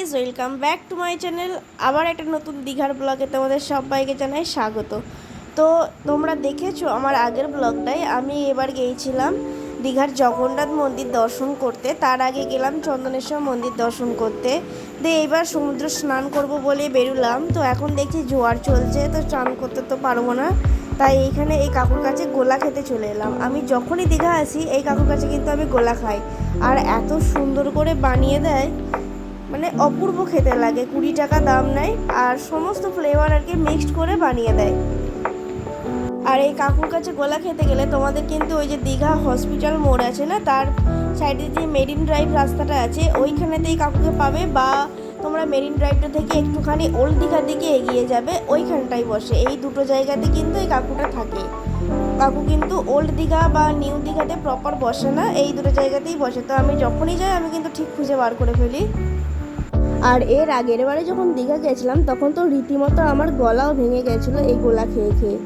Guys welcome back to my channel আবার একটা নতুন দীঘার ব্লগে তোমাদের সবাইকে জানাই স্বাগত। তো তোমরা দেখেছ আমার আগের ব্লগটাই আমি এবার গিয়েছিলাম দীঘার জগন্নাথ মন্দির দর্শন করতে। তার আগে গেলাম চন্দনেশ্বর মন্দির দর্শন করতে। দিয়ে এইবার সমুদ্র স্নান করব বলে বেরোলাম। তো এখন দেখছি জোয়ার চলছে, তো স্নান করতে তো পারব না। তাই এইখানে এই কাকুর কাছে গোলা খেতে চলে এলাম। আমি যখনই দীঘা আসি, এই কাকুর কাছে কিন্তু আমি গোলা খাই। আর এত সুন্দর করে বানিয়ে দেয় মানে অপূর্ব খেতে লাগে, কুড়ি টাকা দাম নেয় আর সমস্ত ফ্লেভার আর কি মিক্সড করে বানিয়ে দেয়। আর এই কাকুর কাছে গোলা খেতে গেলে তোমাদের কিন্তু ওই যে দীঘা হসপিটাল মোড় আছে না, তার সাইডে যে মেরিন ড্রাইভ রাস্তাটা আছে, ওইখানেতেই কাকুকে পাবে বা তোমরা মেরিন ড্রাইভটা থেকে একটুখানি ওল্ড দীঘার দিকে এগিয়ে যাবে ওইখানটাই বসে। এই দুটো জায়গাতে কিন্তু এই কাকুটা থাকে। কাকু কিন্তু ওল্ড দীঘা বা নিউ দীঘাতে প্রপার বসে না, এই দুটো জায়গাতেই বসে। তো আমি যখনই যাই, আমি কিন্তু ঠিক খুঁজে বার করে ফেলি। আর এর আগের বারে যখন দীঘা গেছিলাম, তখন তো রীতিমতো আমার গলাও ভেঙে গেছিল এই গোলা খেয়ে খেয়ে।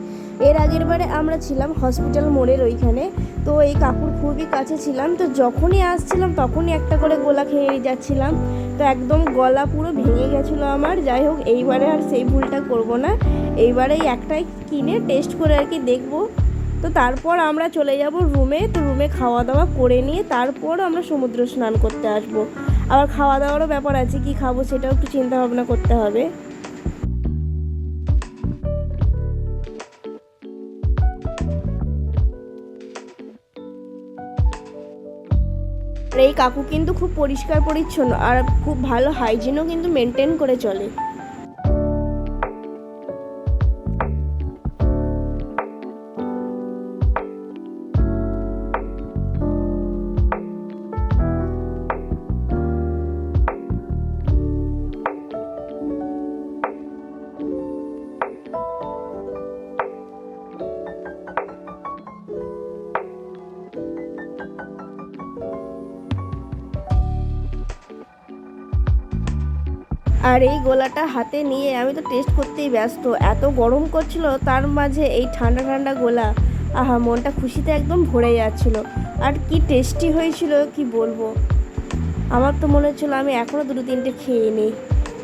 এর আগের বারে আমরা ছিলাম হসপিটাল মোড়ের ওইখানে, তো এই কাকুর খুবই কাছে ছিলাম, তো যখনই আসছিলাম তখনই একটা করে গোলা খেয়ে যাচ্ছিলাম। তো একদম গলা পুরো ভেঙে গেছিল আমার, যাই হোক এইবারে আর সেই ভুলটা করব না। এইবারে একটাই কিনে টেস্ট করে আর কি দেখব। তো তারপর আমরা চলে যাব রুমে তো রুমে খাওয়া দাওয়া করে নিয়ে তারপর আমরা সমুদ্র স্নান করতে আসব। আবার খাওয়া দাওয়ারও ব্যাপার আছে, কি খাব সেটাও একটু চিন্তা ভাবনা করতে হবে। এই কাকু কিন্তু খুব পরিষ্কার পরিচ্ছন্ন আর খুব ভালো হাইজিনও কিন্তু মেনটেন করে চলে। আর এই গোলাটা হাতে নিয়ে আমি তো টেস্ট করতেই ব্যস্ত। এত গরম করছিল, তার মাঝে এই ঠান্ডা ঠান্ডা গোলা। আহা, মনটা খুশিতে একদম ভরে যাচ্ছিল। আর কি টেস্টি হয়েছিল, কি বলব? আমার তো মনে হচ্ছিল আমি এখনও দুটো তিনটে খেয়ে নিই।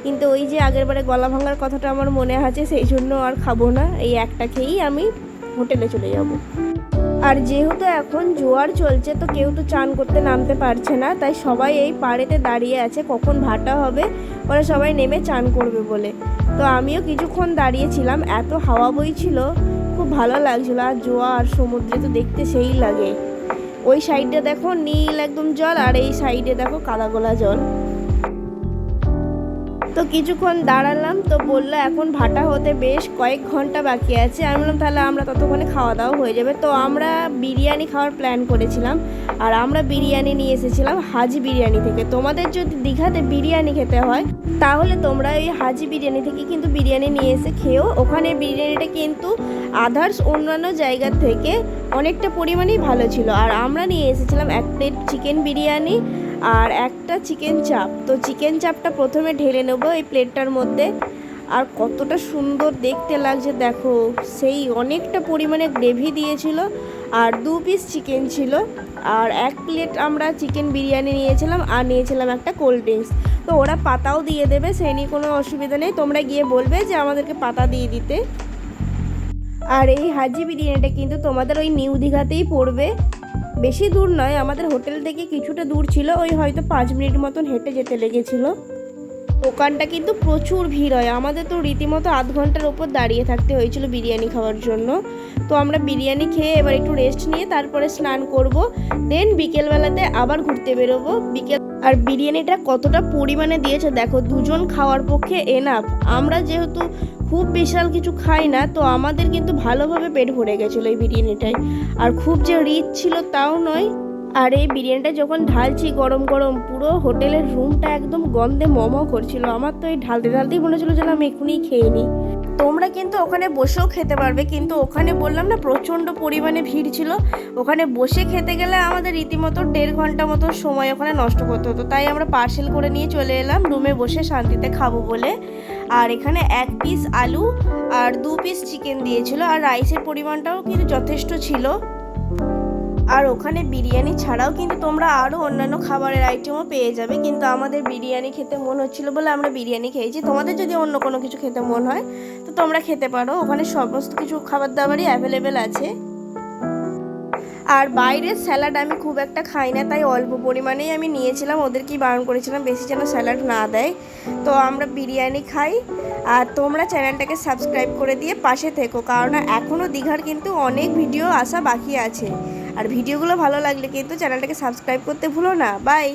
কিন্তু ওই যে আগের বারে গলা ভাঙার কথাটা আমার মনে আছে, সেই জন্য আর খাব না। এই একটা খেয়েই আমি হোটেলে চলে যাব। আর যেহেতু এখন জোয়ার চলছে, তো কেউ তো চান করতে নামতে পারছে না, তাই সবাই এই পাড়েতে দাঁড়িয়ে আছে, কখন ভাটা হবে পরে সবাই নেমে চান করবে বলে। তো আমিও কিছুক্ষণ দাঁড়িয়েছিলাম, এত হাওয়া বইছিল খুব ভালো লাগছিল, আর জোয়ার সমুদ্রে তো দেখতে সেই লাগে। ওই সাইডে দেখো নীল একদম জল, আর এই সাইডে দেখো কাদা গোলা জল। তো কিছুক্ষণ দাঁড়ালাম, তো বলল এখন ভাটা হতে বেশ কয়েক ঘণ্টা বাকি আছে। আমি বললাম, তাহলে আমরা ততক্ষণে খাওয়া দাওয়া হয়ে যাবে। তো আমরা বিরিয়ানি খাওয়ার প্ল্যান করেছিলাম, আর আমরা বিরিয়ানি নিয়ে এসেছিলাম হাজি বিরিয়ানি থেকে। তোমাদের যদি দীঘাতে বিরিয়ানি খেতে হয়, তাহলে তোমরা এই হাজি বিরিয়ানি থেকে কিন্তু বিরিয়ানি নিয়ে এসে খেও ওখানে বিরিয়ানিটা কিন্তু আদার্স অন্যান্য জায়গার থেকে অনেকটা পরিমাণেই ভালো ছিল। আর আমরা নিয়ে এসেছিলাম এক প্লেট চিকেন বিরিয়ানি আর একটা চিকেন চাপ তো চিকেন চাপটা প্রথমে ঢেলে নেব এই প্লেটটার মধ্যে। আর কতটা সুন্দর দেখতে লাগছে, দেখো। সেই অনেকটা পরিমাণে গ্রেভি দিয়েছিল, আর দু পিস চিকেন ছিল। আর এক প্লেট আমরা চিকেন বিরিয়ানি নিয়েছিলাম, আর নিয়েছিলাম একটা কোল্ড ড্রিঙ্কস তো ওরা পাতাও দিয়ে দেবে, সেই নিয়ে কোনো অসুবিধা নেই। তোমরা গিয়ে বলবে যে আমাদেরকে পাতা দিয়ে দিতে। আর এই হাজি বিরিয়ানিটা কিন্তু তোমাদের ওই নিউ দীঘাতেই পড়বে। বেশি দূর নয়, আমাদের হোটেল থেকে কিছুটা দূর ছিল, ওই হয়তো পাঁচ মিনিট মতন হেঁটে যেতে লেগেছিল। দোকানটা কিন্তু প্রচুর ভিড় হয়, আমাদের তো রীতিমতো আধ ঘণ্টার ওপর দাঁড়িয়ে থাকতে হয়েছিল বিরিয়ানি খাওয়ার জন্য। তো আমরা বিরিয়ানি খেয়ে এবার একটু রেস্ট নিয়ে তারপরে স্নান করব দেন বিকেলবেলাতে আবার ঘুরতে বেরোবো। বিকেল আর বিরিয়ানিটা কতটা পরিমাণে দিয়েছে, দেখো, দুজন খাওয়ার পক্ষে এনাফ আমরা যেহেতু খুব বিশাল কিছু খাই না, তো আমাদের কিন্তু ভালোভাবে পেট ভরে গেছিল এই বিরিয়ানিটায় আর খুব যে রিচ ছিল তাও নয়। আর এই বিরিয়ানিটা যখন ঢালছি গরম গরম, পুরো হোটেলের রুমটা একদম গন্ধে মম করছিল। আমার তো এই ঢালতে ঢালতেই মনে হচ্ছিল যেন আমি এখনই খেয়ে নিই। তোমরা কিন্তু ওখানে বসেও খেতে পারবে, কিন্তু ওখানে বললাম না প্রচণ্ড পরিমাণে ভিড় ছিল। ওখানে বসে খেতে গেলে আমাদের রীতিমতো দেড় ঘণ্টা মতো সময় ওখানে নষ্ট করতে হতো। তাই আমরা পার্সেল করে নিয়ে চলে এলাম রুমে বসে শান্তিতে খাব বলে। আর এখানে এক পিস আলু আর দু পিস চিকেন দিয়েছিল। আর রাইসের পরিমাণটাও কিন্তু যথেষ্ট ছিল। আর ওখানে বিরিয়ানি ছাড়াও কিন্তু তোমরা আরও অন্যান্য খাবারের আইটেমও পেয়ে যাবে। কিন্তু আমাদের বিরিয়ানি খেতে মন হচ্ছিল বলে আমরা বিরিয়ানি খেয়েছি। তোমাদের যদি অন্য কোনো কিছু খেতে মন হয়, তো তোমরা খেতে পারো। ওখানে সমস্ত কিছু খাবার দাবারই অ্যাভেলেবেল আছে। আর বাইরের স্যালাড আমি খুব একটা খাই না, তাই অল্প পরিমাণেই আমি নিয়েছিলাম, ওদেরকেই বারণ করেছিলাম, বেশি যেন স্যালাড না দেয়। তো আমরা বিরিয়ানি খাই, আর তোমরা চ্যানেলটাকে সাবস্ক্রাইব করে দিয়ে পাশে থেকো, কারণ এখনও দীঘার কিন্তু অনেক ভিডিও আসা বাকি আছে। আর ভিডিওগুলো ভালো লাগলে কিন্তু চ্যানেলটাকে সাবস্ক্রাইব করতে ভুলো না, বাই!